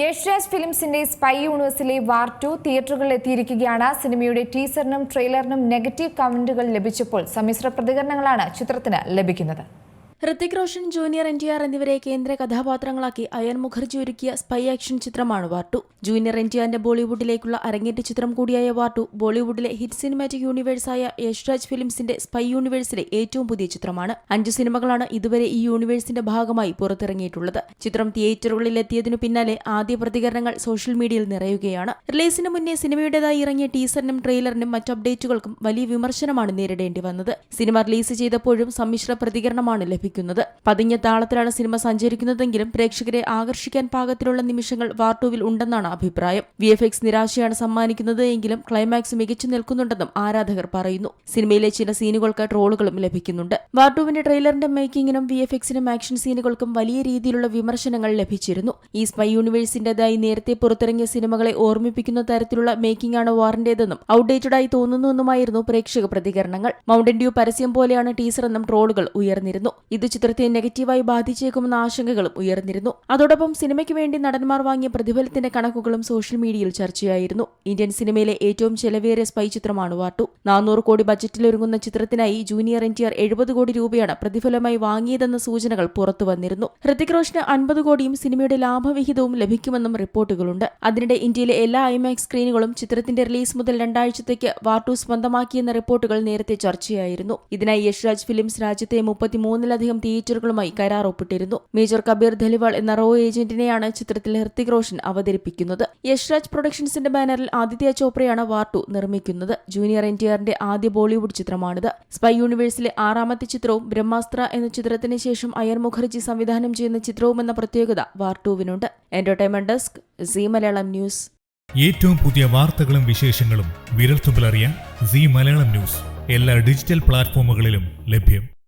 Yash Raj ഫിലിംസിന്റെ spy യൂണിവേഴ്സിലെ war to തിയേറ്ററുകളിൽ എത്തിയിരിക്കുകയാണ്. സിനിമയുടെ ടീസറിനും ട്രെയിലറിനും നെഗറ്റീവ് കമന്റുകൾ ലഭിച്ചപ്പോൾ സമ്മിശ്ര പ്രതികരണങ്ങളാണ് ചിത്രത്തിന് ലഭിക്കുന്നത്. Hrithik Roshan junior N T R എന്നിവരെ കേന്ദ്ര കഥാപാത്രങ്ങളാക്കി അയൻ മുഖർജി ഒരുക്കിയ സ്പൈ ആക്ഷൻ ചിത്രമാണ് വാർട്ടു ജൂനിയർ എൻ ടി ആറിന്റെ ബോളിവുഡിലേക്കുള്ള അരങ്ങേറ്റ ചിത്രം കൂടിയായ വാർട്ടു ബോളിവുഡിലെ ഹിറ്റ് സിനിമാറ്റിക് യൂണിവേഴ്സായ യശ്രാജ് ഫിലിംസിന്റെ സ്പൈ യൂണിവേഴ്സിലെ ഏറ്റവും പുതിയ ചിത്രമാണ്. അഞ്ച് സിനിമകളാണ് ഇതുവരെ ഈ യൂണിവേഴ്സിന്റെ ഭാഗമായി പുറത്തിറങ്ങിയിട്ടുള്ളത്. ചിത്രം തിയേറ്ററുകളിൽ എത്തിയതിനു പിന്നാലെ ആദ്യ പ്രതികരണങ്ങൾ സോഷ്യൽ മീഡിയയിൽ നിറയുകയാണ്. റിലീസിന് മുന്നേ സിനിമയുടേതായി ഇറങ്ങിയ ടീസറിനും ട്രെയിലറിനും മറ്റ് അപ്ഡേറ്റുകൾക്കും വലിയ വിമർശനമാണ് നേരിടേണ്ടി വന്നത്. സിനിമ റിലീസ് ചെയ്തപ്പോഴും സമ്മിശ്ര പ്രതികരണമാണ് ലഭിക്കുന്നത്. പതിഞ്ഞ താളത്തിലാണ് സിനിമ സഞ്ചരിക്കുന്നതെങ്കിലും പ്രേക്ഷകരെ ആകർഷിക്കാൻ പാകത്തിലുള്ള നിമിഷങ്ങൾ വാർട്ടുവിൽ ഉണ്ടെന്നാണ് അഭിപ്രായം. വി എഫ് എക്സ് നിരാശയാണ് സമ്മാനിക്കുന്നത് എങ്കിലും ക്ലൈമാക്സ് മികച്ചു നിൽക്കുന്നുണ്ടെന്നും ആരാധകർ പറയുന്നു. സിനിമയിലെ ചില സീനുകൾക്ക് ട്രോളുകളും ലഭിക്കുന്നുണ്ട്. വാർട്ടുവിന്റെ ട്രെയിലറിന്റെ മേക്കിങ്ങിനും വി എഫ് എക്സിനും ആക്ഷൻ സീനുകൾക്കും വലിയ രീതിയിലുള്ള വിമർശനങ്ങൾ ലഭിച്ചിരുന്നു. ഈ സ്പൈ യൂണിവേഴ്സിന്റേതായി നേരത്തെ പുറത്തിറങ്ങിയ സിനിമകളെ ഓർമ്മിപ്പിക്കുന്ന തരത്തിലുള്ള മേക്കിംഗ് ആണ് വാറിന്റേതെന്നും ഔട്ട്ഡേറ്റഡ് ആയി തോന്നുന്നുവെന്നുമായിരുന്നു പ്രേക്ഷക പ്രതികരണങ്ങൾ. മൗണ്ടൻ ഡ്യൂ പരസ്യം പോലെയാണ് ടീസർ എന്നും ട്രോളുകൾ ഉയർന്നിരുന്നു. ഇത് ചിത്രത്തെ നെഗറ്റീവായി ബാധിച്ചേക്കുമെന്ന ആശങ്കകളും ഉയർന്നിരുന്നു. അതോടൊപ്പം സിനിമയ്ക്ക് വേണ്ടി നടന്മാർ വാങ്ങിയ പ്രതിഫലത്തിന്റെ കണക്കുകളും സോഷ്യൽ മീഡിയയിൽ ചർച്ചയായിരുന്നു. ഇന്ത്യൻ സിനിമയിലെ ഏറ്റവും ചെലവേറിയ സ്പൈ ചിത്രമാണ് വാട്ടു. നാനൂറ് കോടി ബജറ്റിലൊരുങ്ങുന്ന ചിത്രത്തിനായി ജൂനിയർ എൻ ടി ആർ എഴുപത് കോടി രൂപയാണ് പ്രതിഫലമായി വാങ്ങിയതെന്ന സൂചനകൾ പുറത്തു വന്നിരുന്നു. ഹൃതിക് റോഷന് അൻപത് കോടിയും സിനിമയുടെ ലാഭവിഹിതവും ലഭിക്കുമെന്നും റിപ്പോർട്ടുകളുണ്ട്. അതിനിടെ ഇന്ത്യയിലെ എല്ലാ ഐമാക്സ് സ്ക്രീനുകളും ചിത്രത്തിന്റെ റിലീസ് മുതൽ രണ്ടാഴ്ചത്തേക്ക് വാട്ടു സ്വന്തമാക്കിയെന്ന റിപ്പോർട്ടുകൾ നേരത്തെ ചർച്ചയായിരുന്നു. ഇതിനായി യശ്രാജ് ഫിലിംസ് രാജ്യത്തെ മുപ്പത്തിമൂന്നിലധികം തിയേറ്ററുകളുമായി കരാർ ഒപ്പിട്ടിരുന്നു മേജർ കബീർ ധലിവാൾ എന്ന റോ ഏജന്റിനെയാണ് ചിത്രത്തിൽ ഹൃത്തിക് റോഷൻ അവതരിപ്പിക്കുന്നത്. യശ്രാജ് പ്രൊഡക്ഷൻസിന്റെ ബാനറിൽ ആദിത്യ ചോപ്രയാണ് വാർട്ടു നിർമ്മിക്കുന്നത്. ജൂനിയർ എൻ ടി ആറിന്റെ ആദ്യ ബോളിവുഡ് ചിത്രമാണിത്. സ്പൈ യൂണിവേഴ്സിലെ ആറാമത്തെ ചിത്രവും ബ്രഹ്മാസ്ത്ര എന്ന ചിത്രത്തിന് ശേഷം അയർ മുഖർജി സംവിധാനം ചെയ്യുന്ന ചിത്രവും എന്ന പ്രത്യേകത വാർട്ടുവിനുണ്ട്. Entertainment desk Zee Malayalam news. ഏറ്റവും പുതിയ വാർത്തകളും വിശേഷങ്ങളും വിരൽത്തുമ്പിലറിയാൻ സി മലയാളം ന്യൂസ്. എല്ലാ ഡിജിറ്റൽ പ്ലാറ്റ്ഫോമുകളിലും ലഭ്യം.